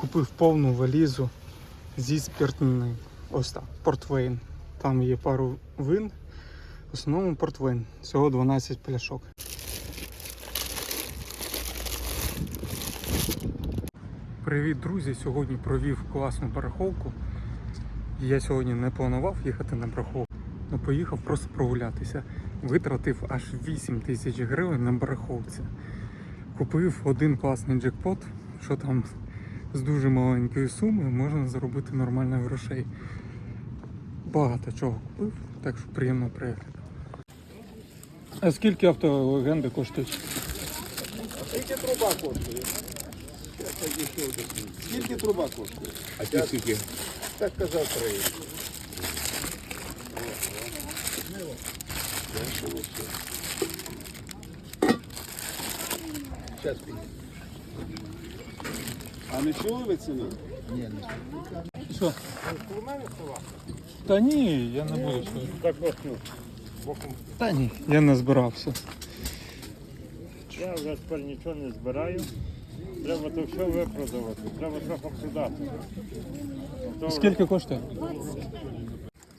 Купив повну валізу зі спиртним. Ось так, портвейн. Там є пару вин. В основному портвейн. Всього 12 пляшок. Привіт, друзі! Сьогодні провів класну бараховку. Я сьогодні не планував їхати на бараховку, але поїхав просто прогулятися. Витратив аж 8 тисяч гривень на бараховці. Купив один класний джекпот, що там з дуже маленької суми можна заробити нормально грошей. Багато чого купив, так що приємно перегляду. А скільки автолегенди коштують? Скільки труба коштує? Скільки труба коштує? А ті скільки? Так казав три. Зараз підійду. А не чули ви ціну? Ні, не Що? Та ні, я не буду. Що... Так ну, боком. Та ні, я не збирався. Я вже тепер нічого не збираю. Треба то все випродавати, треба трохи продати. То Скільки коштує?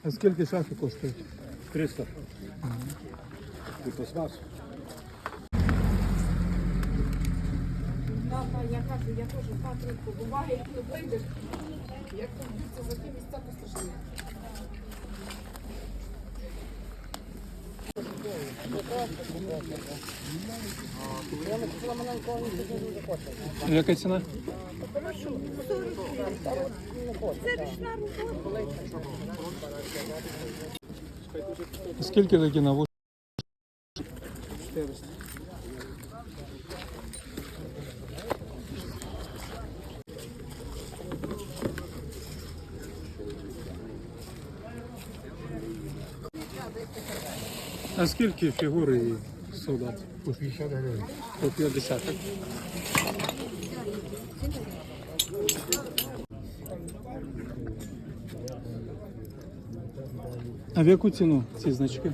А скільки шафи коштують? 300. Ти пластмас? Тата, я кажу, я теж Патріку, буває, як не вийдеш, як там биться за ті місця пострашні. Яка ціна? Скільки такі навушники? А скільки фігури і солдат? По 50 гривень. По 50, так? А в яку ціну ці значки?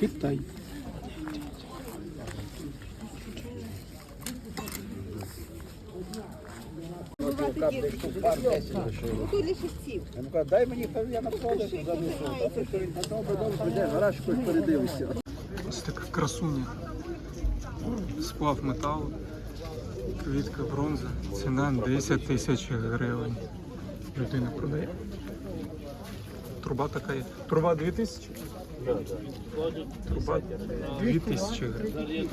Китай. Дай мені, я на продаж занесу. Ти що він добре, прийде, гараж хоч передивишся. Ось така красуня. Сплав металу, квітка бронза. Ціна 10 тисяч гривень. Людина продає. Труба така є. Труба 2 тисячі? Труба 2 тисячі гривень.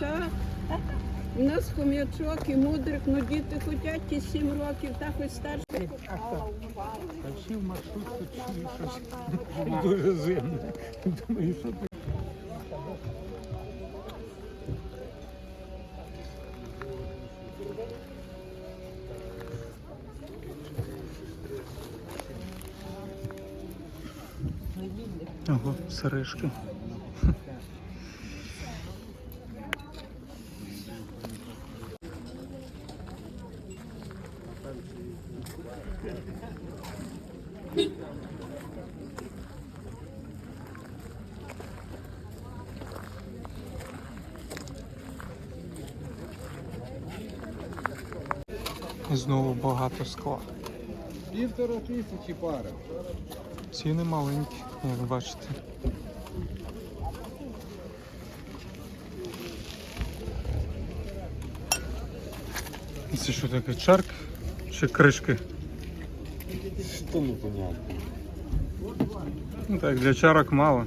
Так. У нас хом'ячок і мудрик, ну діти хочуть ті сім років, так ось старший. Сів маршрутку чи щось дуже зимне. Думаю, що ти. Ого, сережки. І знову скла. Півтора тисячі пара. Ціни маленькі, як бачите. Це що таке? Чарк чи кришки? Що не понятно? Ну так, для чарок мало.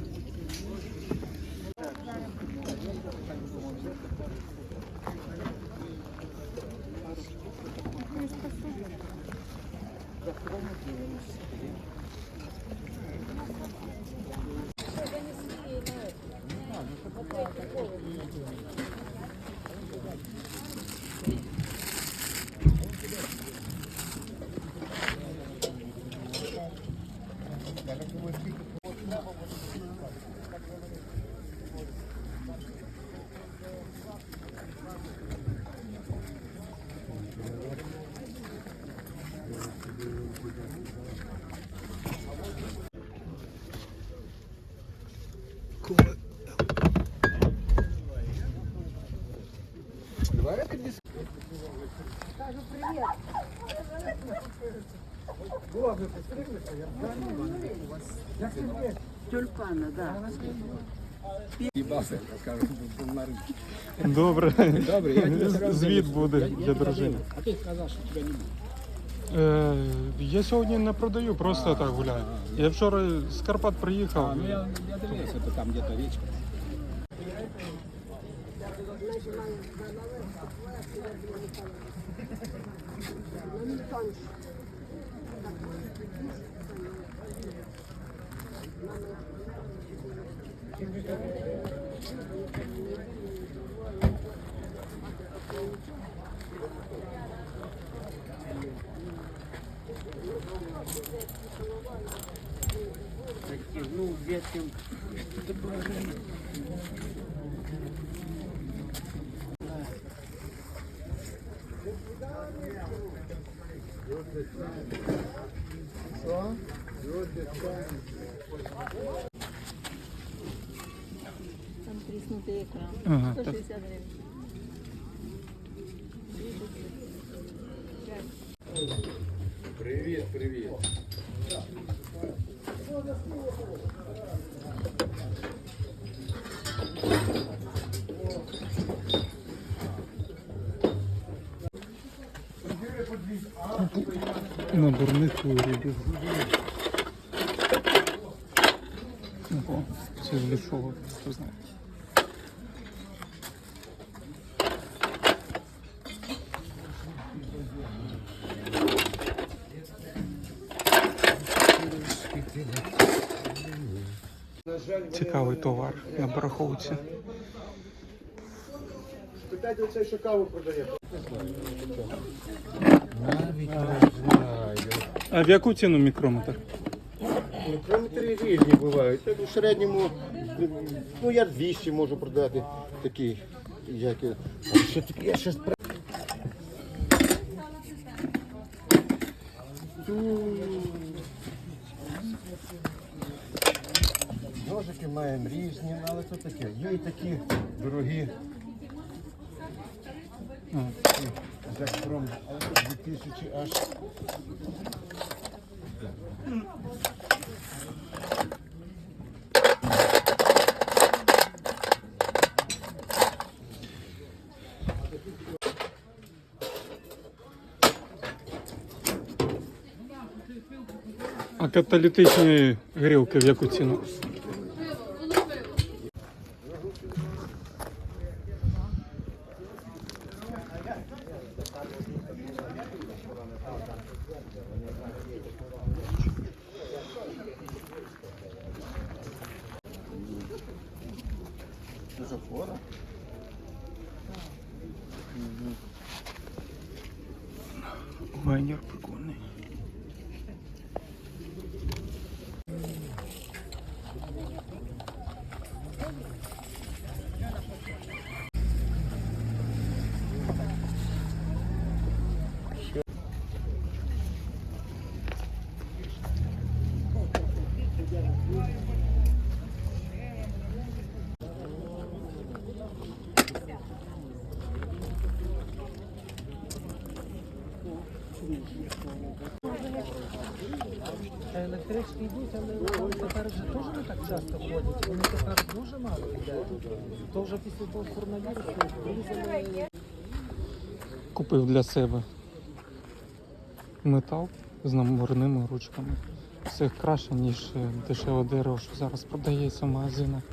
Скажу привет. Главное, подстригли, я Тюльпана, так. Їбався, кажуть, на. Добре. Добре, я тебе зразу Звіт буде Я- я для тебе дружини. А ти сказав, що тебе не буде. Е, я сьогодні не продаю, просто так гуляю. Я вчора з Карпат А, приїхав. ну я, я дивився, то там где-то річка. Там тріснутий екран. Ага, так. 160 гривень. Привіт, привіт. На бурнику рибів. Ого, це для чого, хто знає. Товар на барахолці. Питайте оцей, що каву продає. А в яку ціну мікрометр? Кілометри різні бувають. Так, У середньому, ну я 200 можу продати такі, як і- а я щас різні, але це таке. Є і такі дорогі. За кром, але 2000 аж. А каталітичні грілки в яку ціну? Вайнер прикольний. Електрички йдуть, але вони тепер вже теж не так часто ходять. Вони тепер дуже мало йдуть. То вже після того коронавірусу врізали Купив для себе метал з наморними ручками. все краще, ніж е, дешеве дерево, що зараз продається в магазинах.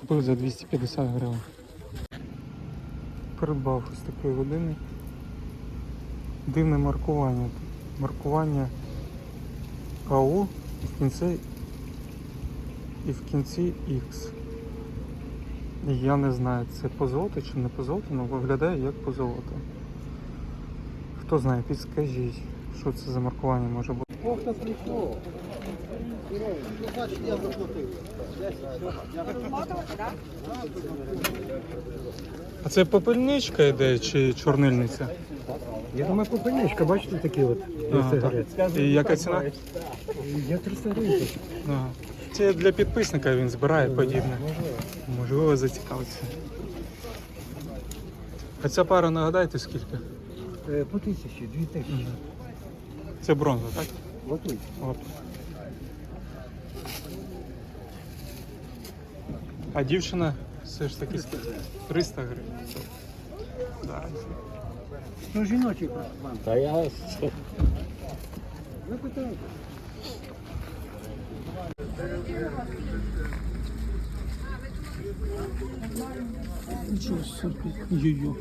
Купив за 250 гривень. Придбав ось такий годинник. Дивне маркування. Маркування АУ і в кінці і в кінці X. Я не знаю, це позолото чи не позолото, але виглядає як позолото. Хто знає, підскажіть, що це за маркування може бути. Ох, та я заплатив. А це попельничка йде чи чорнильниця? Я думаю, попельничка, бачите, такі от Ага, так. І яка ціна? Я 300 гривень. Ага. Це для підписника він збирає подібне. Можливо, зацікавиться. А ця пара нагадайте скільки? Е, По тисячі, дві тисячі. Це бронза, так? Готуй. От. А дівчина все ж таки 300 гривень. Да. Ну, жіночий просто вам. Та я Ви питайте. Нічого собі. Йо-йо.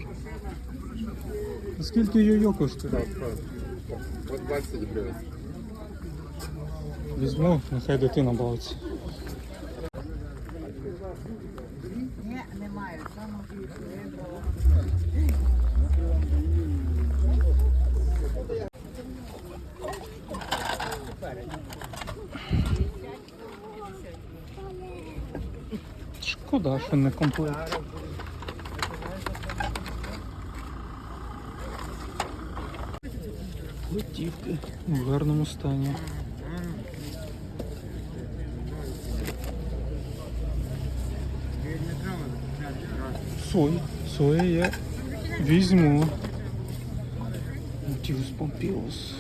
А Скільки йо-йо коштує? 20 гривень. Візьму, нехай дитина бавиться. Шкода, що не комплект. Готівки в гарному стані. Сой. Соя я візьму. Діус Помпіус.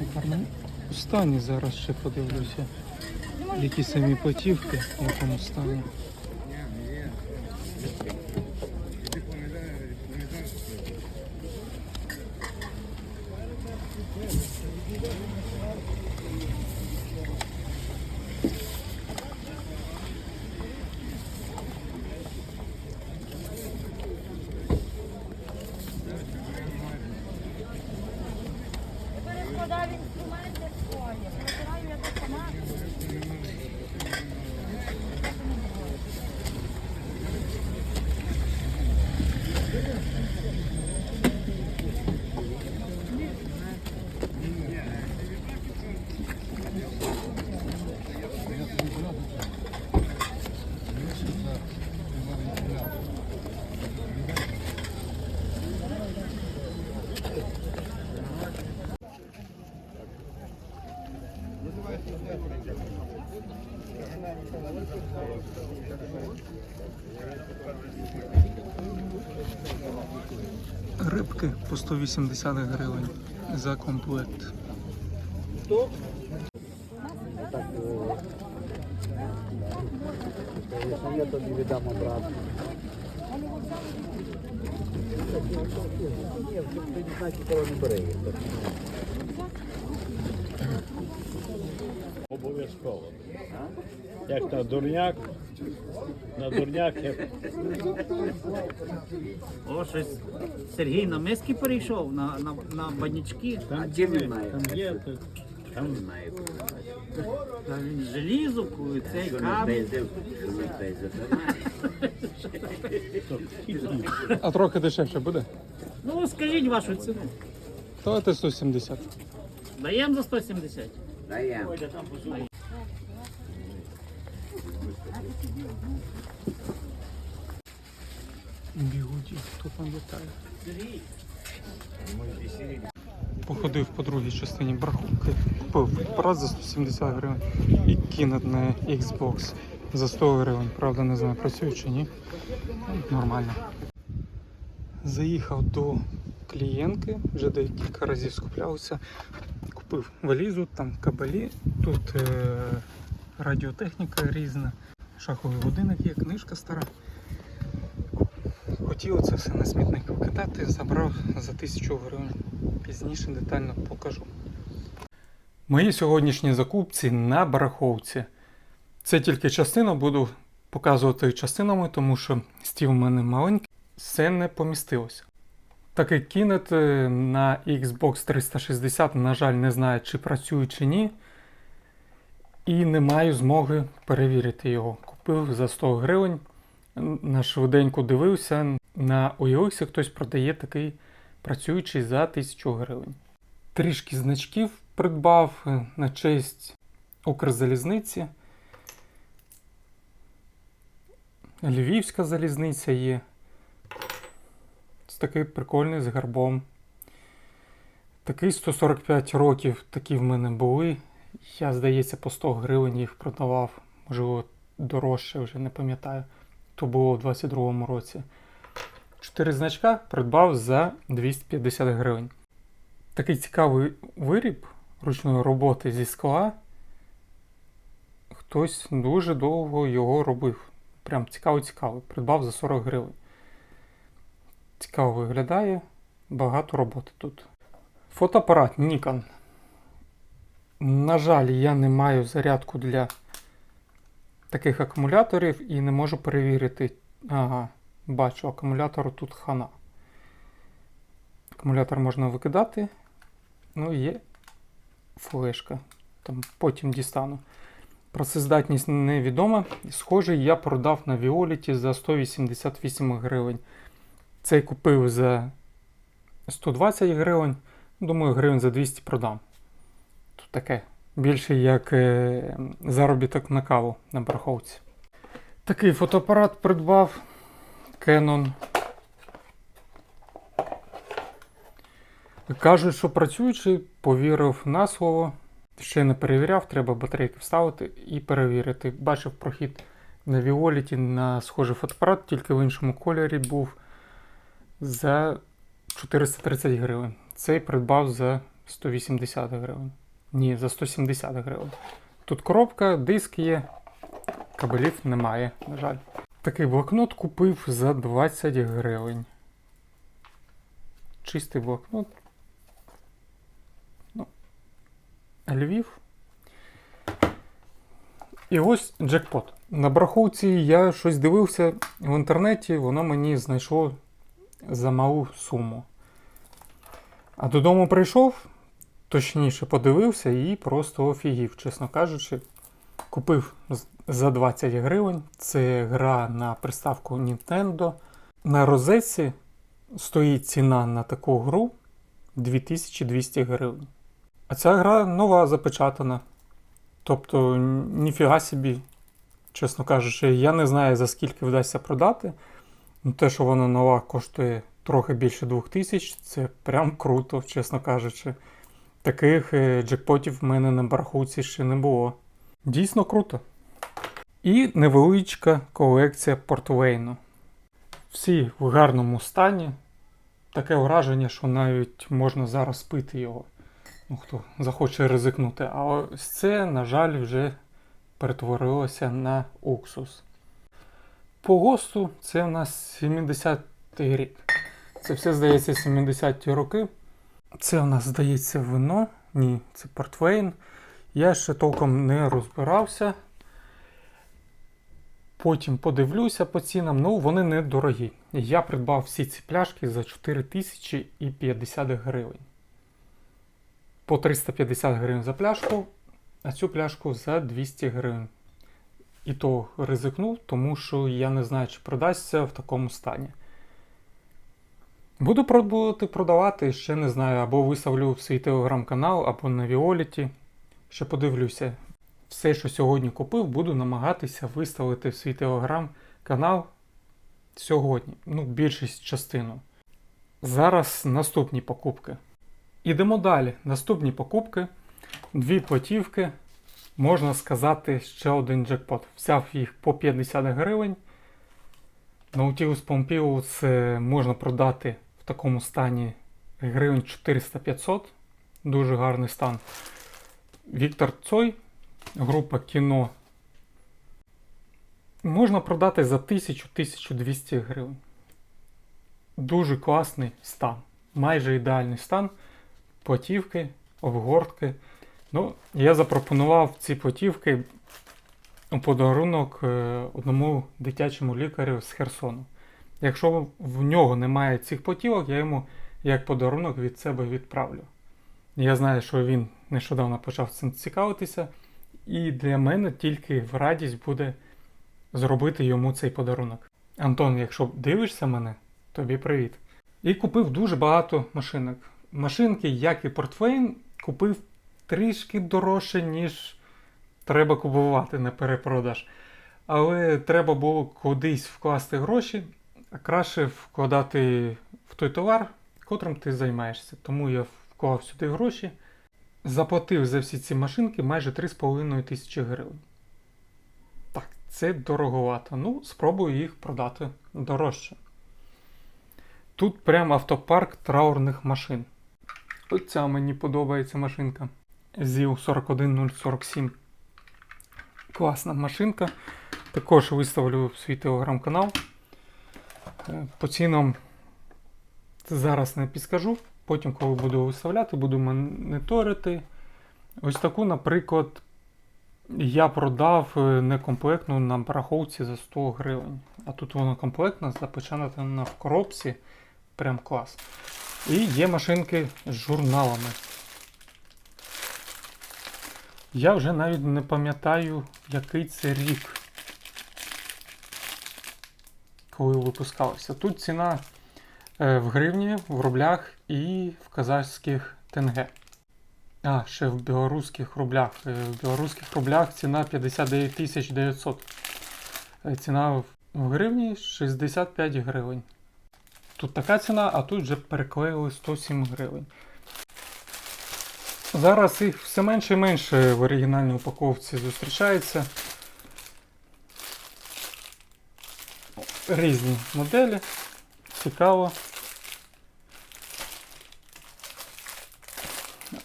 В гарному стані зараз ще подивлюся. Які самі потівки, в якому стані. Рибки по 180 гривень за комплект. Я тобі віддам обратно. Ні, ти не знаєш, коли не бере. Обов'язково. Як на дурняк, на дурняк як О, щось Сергій на миски перейшов, на, на, на банячки. а чим він знає? там є, то Там знає. Та він желізо, цей камінь. А трохи дешевше буде? Ну, скажіть вашу ціну. Давайте 170. Даємо за 170. Бігуді, хто пам'ятає. Походив по другій частині барахунки, купив апарат за 170 гривень і кінет на Xbox за 100 гривень. Правда, не знаю, працює чи ні. Нормально. Заїхав до клієнтки, вже декілька разів скуплявся. Купив валізу, там кабелі, тут е- радіотехніка різна, шаховий годинник є, книжка стара. Хотів це все на смітник викидати, забрав за тисячу гривень. Пізніше детально покажу. Мої сьогоднішні закупці на бараховці. Це тільки частина, буду показувати частинами, тому що стіл у мене маленький, все не помістилося. Кінет е, на Xbox 360, на жаль, не знаю, чи працює чи ні. І не маю змоги перевірити його. Купив за 100 гривень. На швиденько дивився. На OLX хтось продає такий працюючий за 1000 гривень. Трішки значків придбав е, на честь Укрзалізниці. Львівська залізниця є. Такий прикольний з гербом. Такий 145 років, такі в мене були. Я, здається, по 100 гривень їх продавав. Можливо, дорожче, вже не пам'ятаю. То було у 22-му році. Чотири значка придбав за 250 гривень. Такий цікавий виріб ручної роботи зі скла. Хтось дуже довго його робив. Прям цікаво-цікаво. Придбав за 40 гривень. Цікаво виглядає. Багато роботи тут. Фотоапарат Nikon. На жаль, я не маю зарядку для таких акумуляторів і не можу перевірити. Ага, бачу, акумулятору тут хана. Акумулятор можна викидати. Ну, є флешка. Там потім дістану. Працездатність невідома. Схожий я продав на Віоліті за 188 гривень. Цей купив за 120 гривень. Думаю, гривень за 200 продам. Тут таке. Більше як е, заробіток на каву на бараховці. Такий фотоапарат придбав Canon. Кажуть, що працюючий, повірив на слово. Ще не перевіряв, треба батарейки вставити і перевірити. Бачив прохід на Віоліті на схожий фотоапарат, тільки в іншому кольорі був за 430 гривень. Цей придбав за 180 гривень. Ні, за 170 гривень. Тут коробка, диск є, кабелів немає, на жаль. Такий блокнот купив за 20 гривень. Чистий блокнот. Ну, Львів. І ось джекпот. На браховці я щось дивився в інтернеті, воно мені знайшло за малу суму. А додому прийшов, точніше подивився і просто офігів, чесно кажучи. Купив за 20 гривень. Це гра на приставку Nintendo. На розетці стоїть ціна на таку гру 2200 гривень. А ця гра нова запечатана. Тобто, ніфіга собі, чесно кажучи, я не знаю за скільки вдасться продати. Ну, те, що вона нова коштує трохи більше 2000, це прям круто, чесно кажучи. Таких е, джекпотів в мене на бараховці ще не було. Дійсно круто. І невеличка колекція портвейну. Всі в гарному стані. Таке враження, що навіть можна зараз пити його. Ну, хто захоче ризикнути. А ось це, на жаль, вже перетворилося на уксус. По ГОСТу це у нас 70-й рік. Це все здається 70-ті роки. Це у нас здається вино. Ні, це портвейн. Я ще толком не розбирався. Потім подивлюся по цінам. Ну, вони недорогі. Я придбав всі ці пляшки за 4050 гривень. По 350 гривень за пляшку, а цю пляшку за 200 гривень. І то ризикнув, тому що я не знаю, чи продасться в такому стані. Буду пробувати продавати, ще не знаю, або виставлю в свій телеграм-канал, або на Віоліті. Ще подивлюся. Все, що сьогодні купив, буду намагатися виставити в свій телеграм-канал сьогодні. Ну, більшість частину. Зараз наступні покупки. Ідемо далі. Наступні покупки. Дві платівки. Можна сказати, ще один джекпот. Взяв їх по 50 гривень. Nautilus Pompilius е, можна продати в такому стані гривень 400-500. Дуже гарний стан. Віктор Цой, група кіно. Можна продати за 1000-1200 гривень. Дуже класний стан. Майже ідеальний стан. Платівки, обгортки. Ну, я запропонував ці путівки у подарунок е, одному дитячому лікарю з Херсону. Якщо в нього немає цих путівок, я йому як подарунок від себе відправлю. Я знаю, що він нещодавно почав цим цікавитися, і для мене тільки в радість буде зробити йому цей подарунок. Антон, якщо дивишся мене, тобі привіт. І купив дуже багато машинок. Машинки, як і портфейн, купив трішки дорожче, ніж треба купувати на перепродаж. Але треба було кудись вкласти гроші, а краще вкладати в той товар, котрим ти займаєшся. Тому я вклав сюди гроші, заплатив за всі ці машинки майже 3,5 тисячі гривень. Так, це дороговато. Ну, спробую їх продати дорожче. Тут прям автопарк траурних машин. Оця мені подобається машинка. ЗІУ 41047. Класна машинка. Також виставлю в свій телеграм-канал. Е, По цінам зараз не підскажу. Потім, коли буду виставляти, буду моніторити. Ось таку, наприклад, я продав е, некомплектну на барахолці за 100 гривень. А тут вона комплектна, запечатана в коробці. Прям клас. І є машинки з журналами. Я вже навіть не пам'ятаю, який це рік, коли випускалося. Тут ціна е, в гривні, в рублях і в казахських тенге. А, ще в білоруських рублях. Е, В білоруських рублях ціна 59 900. Е, Ціна в- в гривні 65 гривень. Тут така ціна, а тут вже переклеїли 107 гривень. Зараз їх все менше і менше в оригінальній упаковці зустрічається. Різні моделі. Цікаво.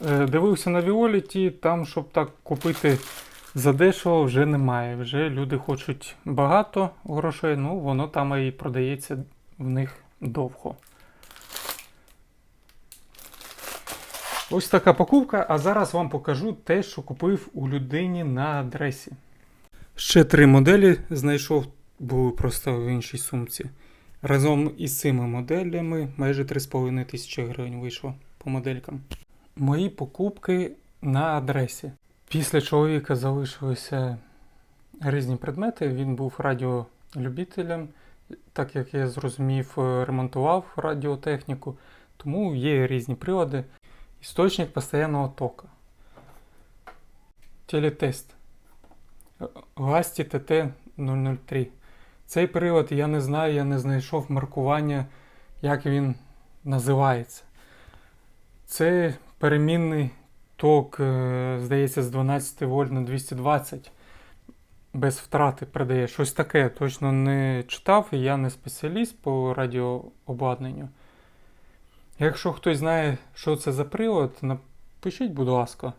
Е, Дивився на Віоліті, там, щоб так купити задешево, вже немає. Вже люди хочуть багато грошей, ну воно там і продається в них довго. Ось така покупка, а зараз вам покажу те, що купив у людині на адресі. Ще три моделі знайшов, були просто в іншій сумці. Разом із цими моделями майже 3,5 тисячі гривень вийшло по моделькам. Мої покупки на адресі. Після чоловіка залишилися різні предмети. Він був радіолюбителем, так як я зрозумів, ремонтував радіотехніку, тому є різні прилади. Істочник постоянного тока. Телетест. Гасті ТТ-003. Цей прилад я не знаю, я не знайшов маркування, як він називається. Це перемінний ток, е, здається, з 12 вольт на 220. Без втрати передає. Щось таке точно не читав, і я не спеціаліст по радіообладнанню. Якщо хтось знає, що це за прилад, напишіть, будь ласка,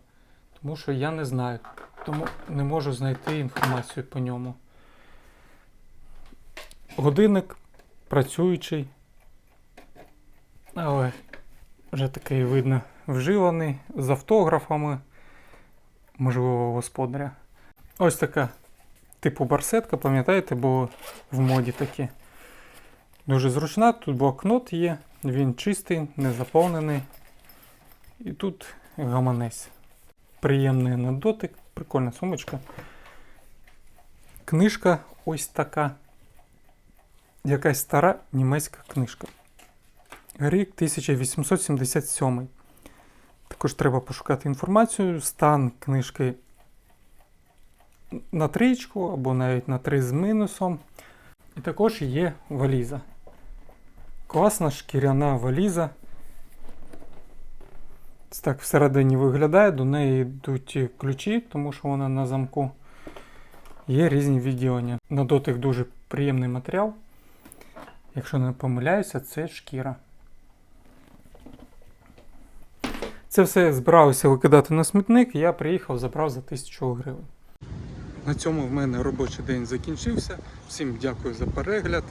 тому що я не знаю, тому не можу знайти інформацію по ньому. Годинник працюючий, але вже такий видно вживаний з автографами, можливо, господаря. Ось така типу барсетка, пам'ятаєте, було в моді такі. Дуже зручна, тут блокнот є, він чистий, не заповнений. І тут гаманець. Приємний на дотик, прикольна сумочка. Книжка ось така. Якась стара німецька книжка. Рік 1877. Також треба пошукати інформацію. Стан книжки на трічку або навіть на три з мінусом. І також є валіза. Класна шкіряна валіза. Ось Так всередині виглядає, до неї йдуть ключі, тому що вона на замку. Є різні відділення. На дотик дуже приємний матеріал. Якщо не помиляюся, це шкіра. Це все збиралося викидати на смітник, я приїхав, забрав за 1000 гривень. На цьому в мене робочий день закінчився. Всім дякую за перегляд.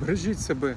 Бережіть себе